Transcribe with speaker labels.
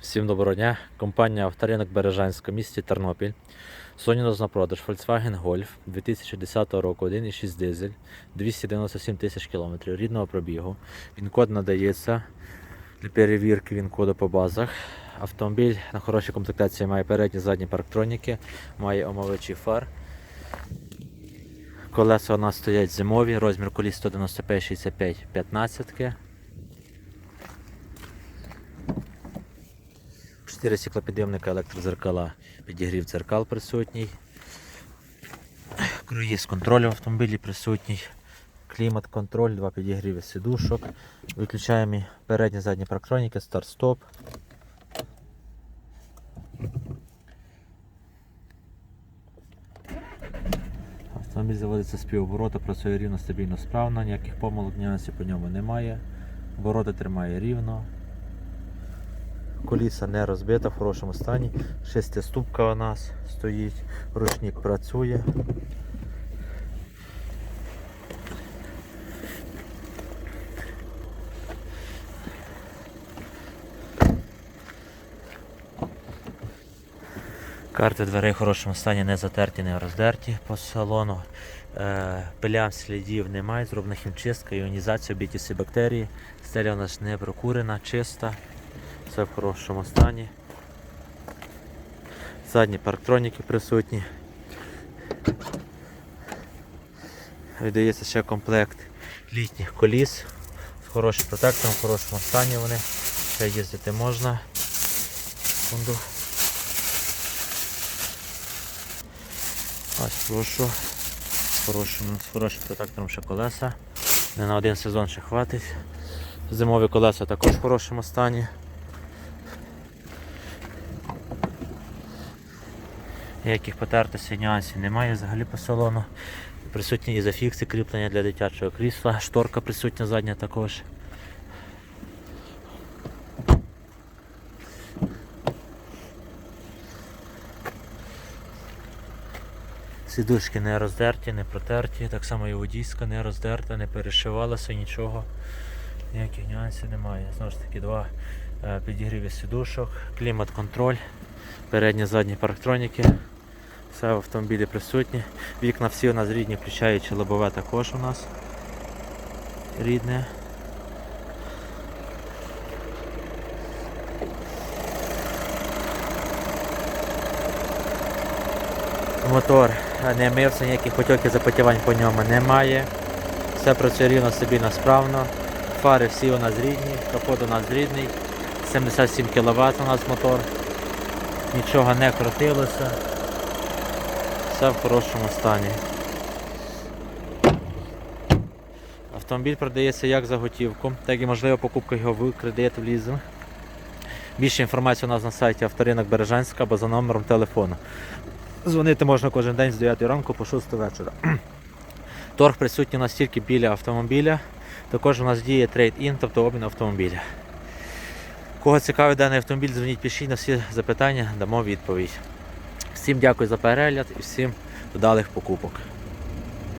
Speaker 1: Всім доброго дня. Компанія Авторинок Бережанська, місті Тернопіль. Сьогодні у нас на продаж Volkswagen Golf 2010 року, 1,6 дизель, 297 тисяч кілометрів рідного пробігу. Він код надається для перевірки він коду по базах. Автомобіль на хорошій комплектації має передні задні парктроніки, має омовичі фар. Колеса у нас стоять зимові, розмір коліс 195 65 15 Чотири стеклопідйомника, електрозеркала, підігрів дзеркал присутній. Круїз контроль в автомобілі присутній. Клімат-контроль, два підігріви сидушок. Виключаємо передні задні парктроніки, старт-стоп. Автомобіль заводиться з півоборота, працює рівно, стабільно, справно, ніяких помилок, нюансів по ньому немає. Обороти тримає рівно. Коліса не розбита в хорошому стані. Шестиступка у нас стоїть, ручник працює. Карти дверей в хорошому стані не затерті, не роздерті по салону. Е, Пилям слідів немає, зроблена хімчистка, іонізація, обійті бактерії. Стеля у нас не прокурена, чиста. Все в хорошому стані. Задні парктроніки присутні. Видається ще комплект літніх коліс з хорошим протектором, в хорошому стані вони. Ще їздити можна. Секунду. Ось прошу. Хорошим, з хорошим протектором ще колеса. Не на один сезон ще хватить. Зимові колеса також в хорошому стані. Ніяких потертостей, нюансів немає взагалі по салону. Присутні і зафікси кріплення для дитячого крісла, шторка присутня задня також. Сідушки не роздерті, не протерті, так само і водійська не роздерта, не перешивалася нічого. Ніяких нюансів немає. Знову ж таки, два е, підігріві сідушок, клімат-контроль, передні задні парктроніки. Все в автомобілі присутні. Вікна всі у нас рідні, включаючи лобове також у нас рідне. Мотор не мився, ніяких потьоків запотівань по ньому немає. Все працює рівно, стабільно, справно. Фари всі у нас рідні, капот у нас рідний. 77 кВт у нас мотор. Нічого не крутилося. Все в хорошому стані. Автомобіль продається як за готівку, так і можлива покупка його в кредит в лізинг. Більше інформації у нас на сайті авторинок Бережанська або за номером телефону. Дзвонити можна кожен день з 9 ранку по 6 вечора. Торг присутній у нас тільки біля автомобіля. Також у нас діє трейд-ін, тобто обмін автомобіля. Кого цікавий даний автомобіль, дзвоніть пишіть на всі запитання, дамо відповідь. Всім дякую за перегляд і всім вдалих покупок.